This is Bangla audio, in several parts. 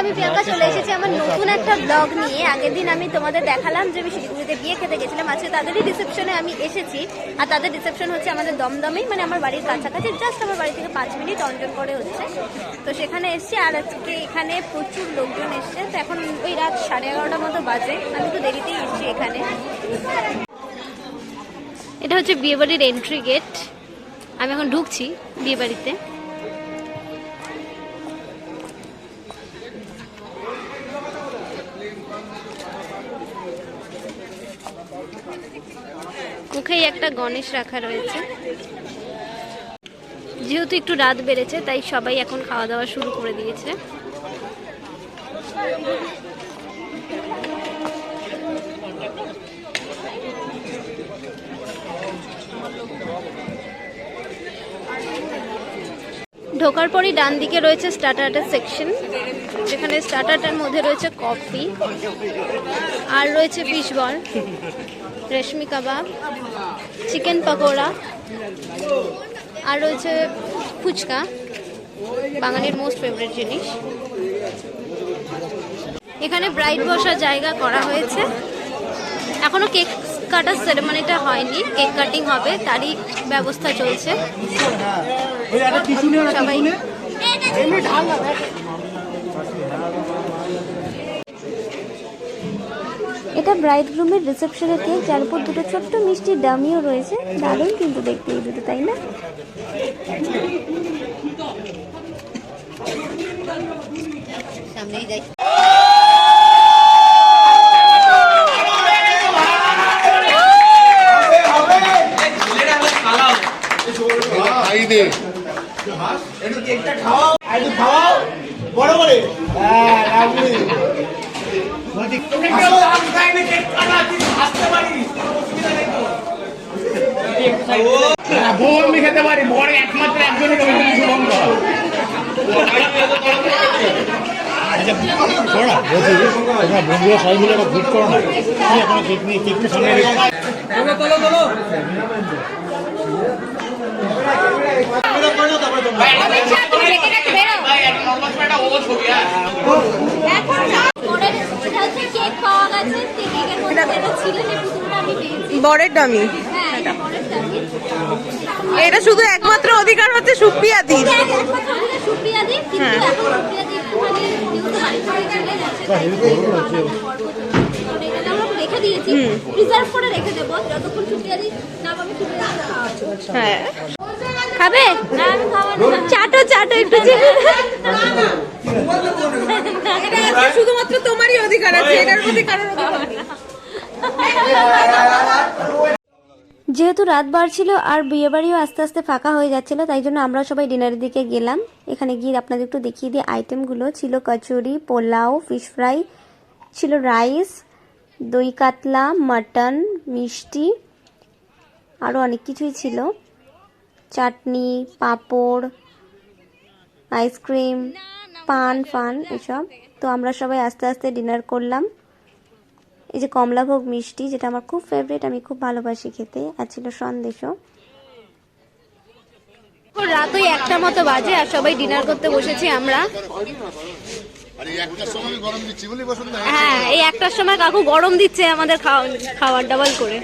আমি প্রিয়াঙ্কা চলে এসেছি আমার নতুন একটা ব্লগ নিয়ে। আগের দিন আমি তোমাদের দেখালাম যে আমি শিলিগুড়িতে বিয়ে খেতে গেছিলাম। আজকে তাদেরই রিসেপশনে আমি এসেছি। আর তাদের রিসেপশন হচ্ছে আমাদের দমদমেই মানে আমার বাড়ির কাছাকাছি জাস্ট আমার বাড়ি থেকে পাঁচ মিনিট অঞ্জন করে হচ্ছে। তো সেখানে এসেছি, আর আজকে এখানে প্রচুর লোকজন এসছে। তো এখন ওই রাত সাড়ে এগারোটার মতো বাজে। আমি তো দেরিতেই এসেছি এখানে। এটা হচ্ছে বিয়েবাড়ির এন্ট্রি গেট আমি এখন ঢুকছি বিয়েবাড়িতে। মুখেই একটা গণেশ রাখা রয়েছে। যেহেতু একটু রাত বেড়েছে, তাই সবাই এখন খাওয়া দাওয়া শুরু করে দিয়েছে। ঢোকার পরই ডান দিকে রয়েছে স্টার্টারের সেকশন যেখানে স্টার্টারটার মধ্যে রয়েছে কফি আর রয়েছে fish ball reshmi kebab chicken pakora আর রয়েছে ফুচকা, বাঙালির মোস্ট ফেভারিট জিনিস। এখানে ব্রাইড বসার জায়গা করা হয়েছে। এখনও কেক কাটার সেরেমনিটা হয়নি কেক কাটিং হবে তারই ব্যবস্থা চলছে। সবাই এটা ব্রাইড গ্রুমের রিসেপশনের কেক যার উপর দুটো ছোট্ট মিষ্টি ডামিও রয়েছে। দারুণ কিন্তু দেখতে এই দুটো তাই না? খাই দে বড় করে রাখবি বউ আমি খেতে পারি বড় একমাত্র একজনই তুমি শুভঙ্কর বন্ধুরা সবাই মিলে একটা ভোট করো না বরের দামি এটা শুধু একমাত্র অধিকার হচ্ছে সুপ্রিয়া দি সুপ্রিয়া দি কিন্তু। এখন সুপ্রিয়া দি একটুখানি যেহেতু বাড়ি থেকে চলে যাচ্ছে তাই এটা আমরা রেখে দিয়েছি প্রিজার্ভ করে রেখে দেবো যতক্ষণ সুপ্রিয়া না পাবে সুপ্রিয়া দি খাওয়া হবে। হ্যাঁ খাবে? না আমি খাব না চাটো চাটো একটু শুধুমাত্র তোমারই অধিকার আছে এটার প্রতি কারোর অধিকার যেহেতু রাত বাড়ছিল আর বিয়েবাড়িও আস্তে আস্তে ফাঁকা হয়ে যাচ্ছিল তাই জন্য আমরা সবাই ডিনারের দিকে গেলাম। এখানে গিয়ে আপনাদের একটু দেখিয়ে দিই আইটেমগুলো ছিল কচুরি পোলাও ফিশ ফ্রাই ছিল রাইস দই কাতলা মাটন মিষ্টি আরও অনেক কিছুই ছিল। চাটনি পাঁপড় আইসক্রিম পান ফান এসব। তো আমরা সবাই আস্তে আস্তে ডিনার করলাম। এই যে কমলাভোগ মিষ্টি যেটা আমার খুব ফেভারিট আমি খুব ভালোবাসি খেতে। আর ছিল সন্দেশও রাত ওই একটা মতো বাজে আর সবাই ডিনার করতে বসেছি আমরা। আরে একটার সময় আমি গরম দিচ্ছি বলি বসন্ত। হ্যাঁ এই একটার সময় কাকু গরম দিচ্ছে আমাদের খাওয়া- খাবার ডাবল করে।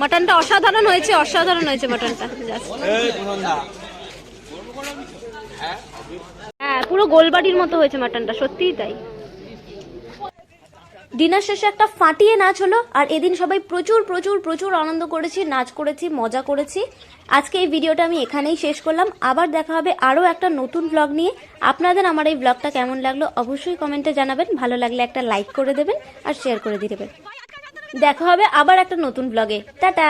মাটনটা অসাধারণ হয়েছে অসাধারণ হয়েছে মাটনটা। হ্যাঁ পুরো গোলবাড়ির মতো হয়েছে মাটনটা, সত্যিই তাই। ডিনার শেষে একটা ফাটিয়ে নাচ হলো, আর এদিন সবাই প্রচুর প্রচুর প্রচুর আনন্দ করেছি, নাচ করেছি, মজা করেছি। আজকে এই ভিডিওটা আমি এখানেই শেষ করলাম। আবার দেখা হবে আরও একটা নতুন ব্লগ নিয়ে। আপনাদের আমার এই ব্লগটা কেমন লাগল অবশ্যই কমেন্টে জানাবেন। ভালো লাগলে একটা লাইক করে দেবেন আর শেয়ার করে দিয়ে দেবেন। দেখা হবে আবার একটা নতুন ব্লগে টাটা!